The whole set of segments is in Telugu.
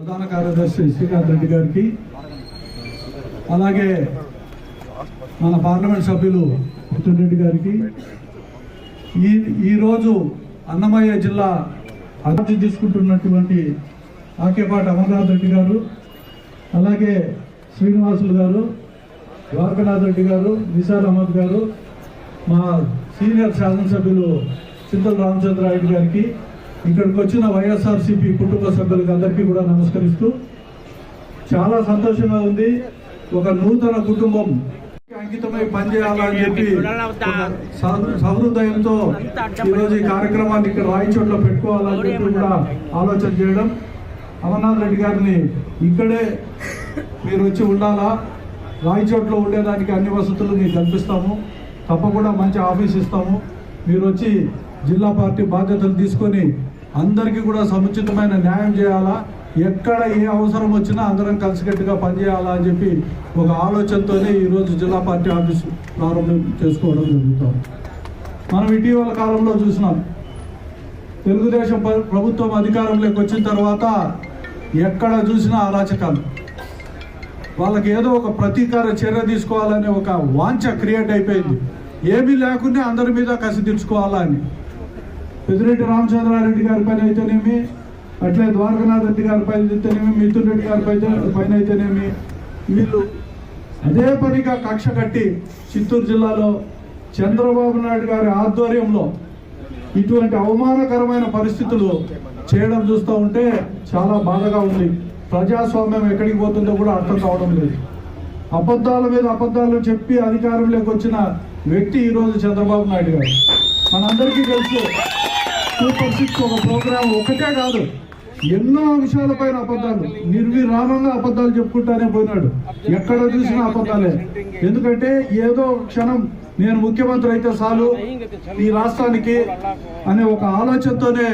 ప్రధాన కార్యదర్శి శ్రీకాంత్ రెడ్డి గారికి అలాగే మన పార్లమెంట్ సభ్యులు మిథున్ రెడ్డి గారికి ఈ ఈరోజు అన్నమయ్య జిల్లా అభివృద్ధి తీసుకుంటున్నటువంటి ఆకేపాటి అమర్నాథ్ రెడ్డి గారు అలాగే శ్రీనివాసులు గారు ద్వారకనాథ్ రెడ్డి గారు నిసార్ అహ్మద్ గారు మా సీనియర్ శాసనసభ్యులు చింతల రామచంద్రారెడ్డి గారికి ఇక్కడికి వచ్చిన వైఎస్ఆర్సీపీ కుటుంబ సభ్యులకు అందరికీ కూడా నమస్కరిస్తూ చాలా సంతోషంగా ఉంది. ఒక నూతన కుటుంబం అంకితమై పనిచేయాలని చెప్పి సహృదయంతో ఈరోజు ఈ కార్యక్రమాన్ని ఇక్కడ రాయచోట్ల పెట్టుకోవాలని చెప్పి కూడా ఆలోచన చేయడం. అమర్నాథ్ రెడ్డి గారిని ఇక్కడే మీరు వచ్చి ఉండాలా? రాయచోట్లో ఉండేదానికి అన్ని వసతులు మీకు కల్పిస్తాము. తప్పకుండా మంచి ఆఫీస్ ఇస్తాము. మీరు వచ్చి జిల్లా పార్టీ బాధ్యతలు తీసుకొని అందరికీ కూడా సముచితమైన న్యాయం చేయాలా? ఎక్కడ ఏ అవసరం వచ్చినా అందరం కలిసికట్టుగా పనిచేయాలా అని చెప్పి ఒక ఆలోచనతోనే ఈరోజు జిల్లా పార్టీ ఆఫీస్ ప్రారంభం చేసుకోవడం జరుగుతాం మనం ఇటీవల కాలంలో చూసినాం తెలుగుదేశం ప్ర- ప్రభుత్వం అధికారంలోకి వచ్చిన తర్వాత ఎక్కడ చూసినా అరాచకాలు. వాళ్ళకి ఏదో ఒక ప్రతీకార చర్య తీసుకోవాలనే ఒక వాంఛ క్రియేట్ అయిపోయింది. ఏమీ లేకుండా అందరి మీద కసి తీర్చుకోవాలా అని. పెద్దిరెడ్డి రామచంద్రారెడ్డి గారి పైన అయితేనేమి అట్లే ద్వారకనాథ్ రెడ్డి గారి పైన అయితేనేమి మిథున్ రెడ్డి గారి పైన పైన అయితేనేమి వీళ్ళు అదే పనిగా కక్ష కట్టి చిత్తూరు జిల్లాలో చంద్రబాబు నాయుడు గారి ఆధ్వర్యంలో ఇటువంటి అవమానకరమైన పరిస్థితులు చేయడం చూస్తూ ఉంటే చాలా బాధగా ఉంది. ప్రజాస్వామ్యం ఎక్కడికి పోతుందో కూడా అర్థం కావడం లేదు. అబద్ధాల మీద అబద్ధాలు చెప్పి అధికారంలోకి వచ్చిన వ్యక్తి ఈరోజు చంద్రబాబు నాయుడు గారు. మనందరికీ తెలుసు సూపర్ సిక్స్ ఒక ప్రోగ్రామ్ ఒకటే కాదు. ఎన్నో అంశాలపైన అబద్ధాలు నిర్విరామంగా అబద్ధాలు చెప్పుకుంటానే పోయినాడు. ఎక్కడ చూసినా అబద్ధాలే. ఎందుకంటే ఏదో క్షణం నేను ముఖ్యమంత్రి అయితే చాలు ఈ రాష్ట్రానికి అనే ఒక ఆలోచనతోనే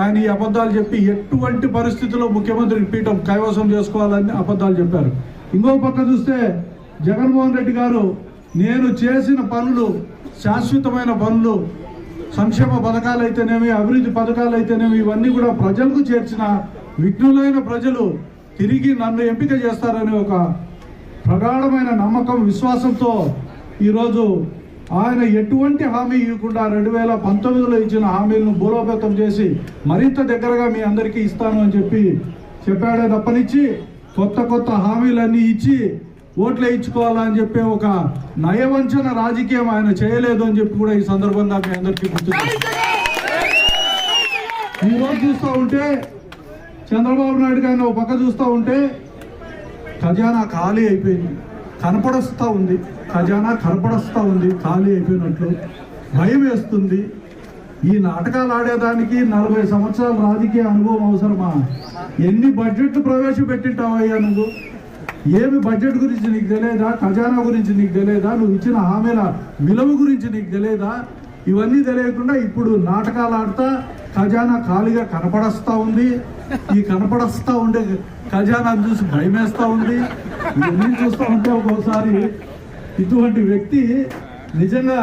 ఆయన ఈ అబద్ధాలు చెప్పి ఎటువంటి పరిస్థితుల్లో ముఖ్యమంత్రి పీఠం కైవసం చేసుకోవాలని అబద్ధాలు చెప్పారు. ఇంకో పక్క చూస్తే జగన్మోహన్ రెడ్డి గారు నేను చేసిన పనులు శాశ్వతమైన పనులు సంక్షేమ పథకాలు అయితేనేమి అభివృద్ధి పథకాలు అయితేనేమి ఇవన్నీ కూడా ప్రజలకు చేర్చిన విఘ్నులైన ప్రజలు తిరిగి నన్ను ఎంపిక చేస్తారనే ఒక ప్రగాఢమైన నమ్మకం విశ్వాసంతో ఈరోజు ఆయన ఎటువంటి హామీ ఇవ్వకుండా రెండు వేల పంతొమ్మిదిలో ఇచ్చిన హామీలను బలోపేతం చేసి మరింత దగ్గరగా మీ అందరికీ ఇస్తాను అని చెప్పి చెప్పాడే తప్పనిచ్చి కొత్త కొత్త హామీలన్నీ ఇచ్చి ఓట్లు వేయించుకోవాలని చెప్పి ఒక నయవంచన రాజకీయం ఆయన చేయలేదు అని చెప్పి కూడా ఈ సందర్భంగా మీ అందరికీ గుర్తు ఈరోజు ఈ రోజు చూస్తూ ఉంటే చంద్రబాబు నాయుడు గారిని ఒక పక్క చూస్తూ ఉంటే ఖజానా ఖాళీ అయిపోయింది. కనపడస్తూ ఉంది. ఖజానా కనపడొస్తా ఉంది. ఖాళీ అయిపోయినట్లు భయం వేస్తుంది. ఈ నాటకాలు ఆడేదానికి నలభై సంవత్సరాల రాజకీయ అనుభవం అవసరమా? ఎన్ని బడ్జెట్లు ప్రవేశపెట్టింటావయ్యా నువ్వు? ఏమి బడ్జెట్ గురించి నీకు తెలియదా ఖజానా గురించి నీకు తెలియదా నువ్వు ఇచ్చిన హామీల విలువ గురించి నీకు తెలియదా ఇవన్నీ తెలియకుండా ఇప్పుడు నాటకాలు ఆడుతా ఖజానా ఖాళీగా కనపడస్తా ఉంది. ఈ కనపడస్తా ఉండే ఖజానా చూసి భయమేస్తా ఉంది. ఇవన్నీ చూస్తూ ఉంటే ఒక్కోసారి ఇటువంటి వ్యక్తి నిజంగా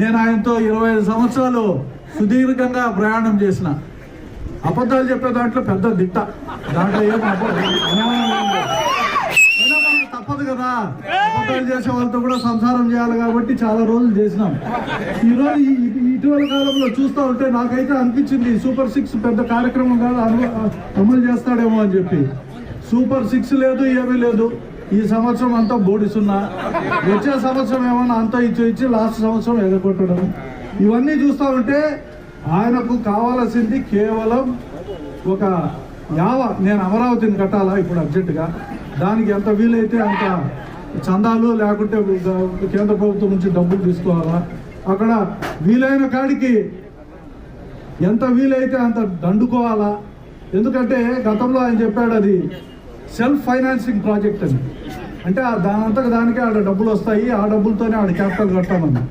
నేను ఆయనతో ఇరవై ఐదు సంవత్సరాలు సుదీర్ఘంగా ప్రయాణం చేసిన. అబద్ధాలు చెప్పే దాంట్లో పెద్ద దిట్ట. దాంట్లో ఏం అబద్ధం అనుమానం ఏం లేదు. అయినా మనకు తప్పదు కదా. అబద్ధాలు చేసే వాళ్ళతో కూడా సంసారం చేయాలి కాబట్టి చాలా రోజులు చేసినాం. ఈ రోజు ఇటీవల కాలంలో చూస్తూ ఉంటే నాకైతే అనిపించింది సూపర్ సిక్స్ పెద్ద కార్యక్రమం కాదు అను- అమలు చేస్తాడేమో అని చెప్పి. సూపర్ సిక్స్ లేదు ఏమీ లేదు. ఈ సంవత్సరం అంతా బోడిస్తున్నా వచ్చే సంవత్సరం ఏమన్నా అంతా ఇచ్చి ఇచ్చి లాస్ట్ సంవత్సరం ఎగగొట్టడం ఇవన్నీ చూస్తూ ఉంటే ఆయనకు కావాల్సింది కేవలం ఒక యావ. నేను అమరావతిని కట్టాలా ఇప్పుడు అర్జెంటుగా? దానికి ఎంత వీలైతే అంత చందాలు లేకుంటే కేంద్ర ప్రభుత్వం నుంచి డబ్బులు తీసుకోవాలా? అక్కడ వీలైన కాడికి ఎంత వీలైతే అంత దండుకోవాలా? ఎందుకంటే గతంలో ఆయన చెప్పాడు అది సెల్ఫ్ ఫైనాన్సింగ్ ప్రాజెక్ట్ అని. అంటే దానంతకు దానికి దానికే ఆడ డబ్బులు వస్తాయి ఆ డబ్బులతోనే ఆడ క్యాపిటల్ కట్టామని.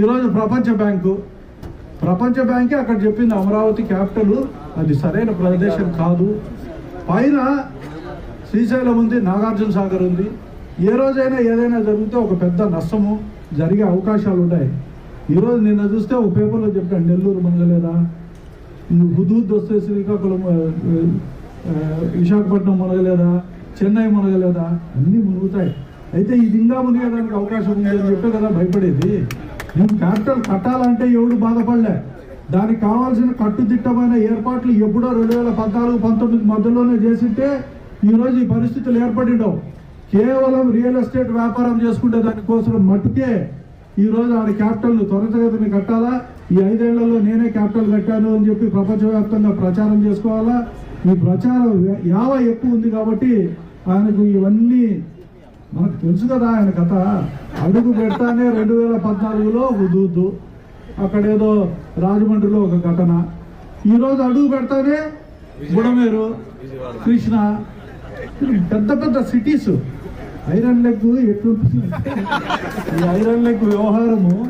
ఈరోజు ప్రపంచ బ్యాంకు ప్రపంచ బ్యాంకే అక్కడ చెప్పింది అమరావతి క్యాపిటల్ అది సరైన ప్రదేశం కాదు. పైన శ్రీశైలం ఉంది నాగార్జున సాగర్ ఉంది. ఏ రోజైనా ఏదైనా జరిగితే ఒక పెద్ద నష్టము జరిగే అవకాశాలు ఉన్నాయి ఈరోజు నిన్న చూస్తే ఒక పేపర్లో చెప్పాను నెల్లూరు మునగలేదా నువ్వు హుదూద్ వస్తే శ్రీకాకుళం విశాఖపట్నం మునగలేదా? చెన్నై మునగలేదా? అన్నీ మునుగుతాయి. అయితే ఇది ఇంకా మునిగడానికి అవకాశం ఉంది అని చెప్పే కదా భయపడేది. నేను క్యాపిటల్ కట్టాలంటే ఎవడు బాధపడలే. దానికి కావాల్సిన కట్టుదిట్టమైన ఏర్పాట్లు ఎప్పుడో రెండు వేల పద్నాలుగు పంతొమ్మిది మధ్యలోనే చేసింటే ఈరోజు ఈ పరిస్థితులు ఏర్పడిండవు. కేవలం రియల్ ఎస్టేట్ వ్యాపారం చేసుకుంటే దానికోసం మట్టుకే ఈరోజు ఆడ క్యాపిటల్ త్వరితగతిని కట్టాలా? ఈ ఐదేళ్ళలో నేనే క్యాపిటల్ కట్టాను అని చెప్పి ప్రపంచవ్యాప్తంగా ప్రచారం చేసుకోవాలా? ఈ ప్రచారం యావ ఎక్కువ ఉంది కాబట్టి ఆయనకు ఇవన్నీ మనకు తెలుసు కదా ఆయన కథ. అడుగు పెడతానే రెండు వేల పద్నాలుగులో ఉదూద్దు అక్కడేదో రాజమండ్రిలో ఒక ఘటన. ఈరోజు అడుగు పెడతానే బుడమేరు కృష్ణ పెద్ద పెద్ద సిటీస్ ఐరన్ లెగ్ ఎట్లుంటుంది ఈ ఐరన్ లెగ్ వ్యవహారము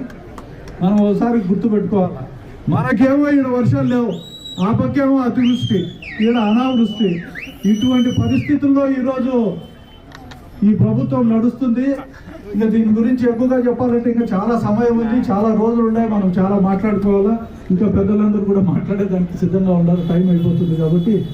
మనం ఒకసారి గుర్తు పెట్టుకోవాలి. మనకేమో ఈడ వర్షాలు లేవు. ఆ పక్కేమో అతివృష్టి. ఈడ అనావృష్టి. ఇటువంటి పరిస్థితుల్లో ఈరోజు ఈ ప్రభుత్వం నడుస్తుంది. ఇంకా దీని గురించి ఎక్కువగా చెప్పాలంటే ఇంకా చాలా సమయం ఉంది. చాలా రోజులు ఉన్నాయి. మనం చాలా మాట్లాడుకోవాలా. ఇంకా పెద్దలందరూ కూడా మాట్లాడేదానికి సిద్ధంగా ఉండాలి. టైం అయిపోతుంది కాబట్టి